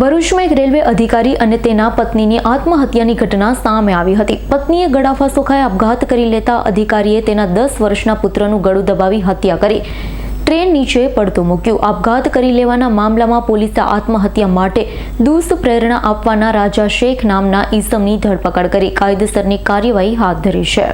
ભરૂચમાં એક રેલવે અધિકારી અને તેના પત્નીની આત્મહત્યાની ઘટના સામે આવી હતી. પત્નીએ ગળાફા સુખાએ આપઘાત કરી લેતા અધિકારીએ તેના દસ વર્ષના પુત્રનું ગળું દબાવી હત્યા કરી. ટ્રેન નીચે પડતું મૂક્યું. આપઘાત કરી લેવાના મામલામાં પોલીસે આત્મહત્યા માટે દુષ્ટ પ્રેરણા આપવાના રાજા શેખ નામના ઈસમની ધરપકડ કરી. કાયદેસરની કાર્યવાહી હાથ ધરી છે.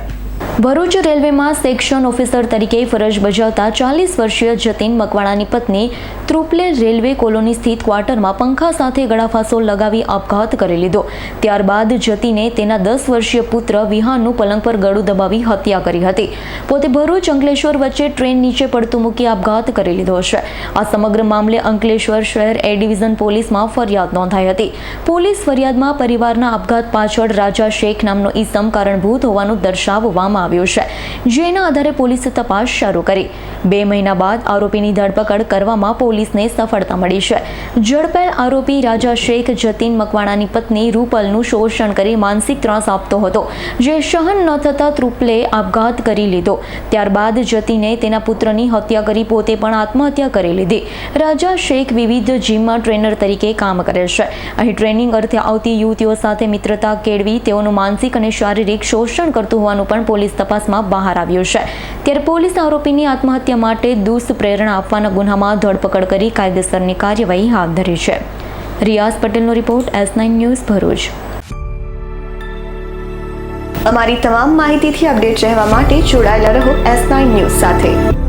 ભરૂચ રેલવેમાં સેક્શન ઓફિસર તરીકે ફરજ બજાવતા ચાલીસ વર્ષીય જતીન મકવાણાની પત્ની ત્રુપલે રેલવે કોલોની સ્થિત ક્વાર્ટરમાં પંખા સાથે ગળાફાંસો લગાવી આપઘાત કરી લીધો. ત્યારબાદ જતીને તેના દસ વર્ષીય પુત્ર વિહાનનું પલંગ પર ગળું દબાવી હત્યા કરી હતી. પોતે ભરૂચ અંકલેશ્વર વચ્ચે ટ્રેન નીચે પડતું મૂકી આપઘાત કરી લીધો છે. આ સમગ્ર મામલે અંકલેશ્વર શહેર એ ડિવિઝન પોલીસમાં ફરિયાદ નોંધાઈ હતી. પોલીસ ફરિયાદમાં પરિવારના આપઘાત પાછળ રાજા શેખ નામનો ઈસમ કારણભૂત હોવાનું દર્શાવવામાં આવ્યું છે. જેના આધારે પોલીસે તપાસ શરૂ કરી. બે મહિના બાદ આરોપીની ધરપકડ કરવામાં પોલીસને સફળતા મળી છે. ઝડપેલ આરોપી રાજા શેખ જતીન મકવાણાની પત્ની રૂપલનું શોષણ કરી માનસિક ત્રાસ આપતો હતો, જે સહન ન થતા ત્રુપલે આપઘાત કરી લીધો. ત્યારબાદ જતીને તેના પુત્રની હત્યા કરી પોતે પણ આત્મહત્યા કરી લીધી. રાજા શેખ વિવિધ જીમમાં ટ્રેનર તરીકે કામ કરે છે. અહીં ટ્રેનિંગ અર્થે આવતી યુવતીઓ સાથે મિત્રતા કેળવી, તેઓનું માનસિક અને શારીરિક શોષણ કરતું હોવાનું પણ પોલીસ તપાસમાં બહાર આવ્યું છે. ત્યારે પોલીસ આરોપીની આત્મહત્યા માટે દુષ્ટ પ્રેરણા આપવાના ગુનામાં ધરપકડ કરી કાયદેસરની કાર્યવાહી હાથ ધરી છે. રિયાઝ પટેલનો report S nine news Bharuch. અમારી તમામ માહિતીથી અપડેટ રહેવા માટે જોડાયેલા રહો એસ નાઇન ન્યૂઝ સાથે.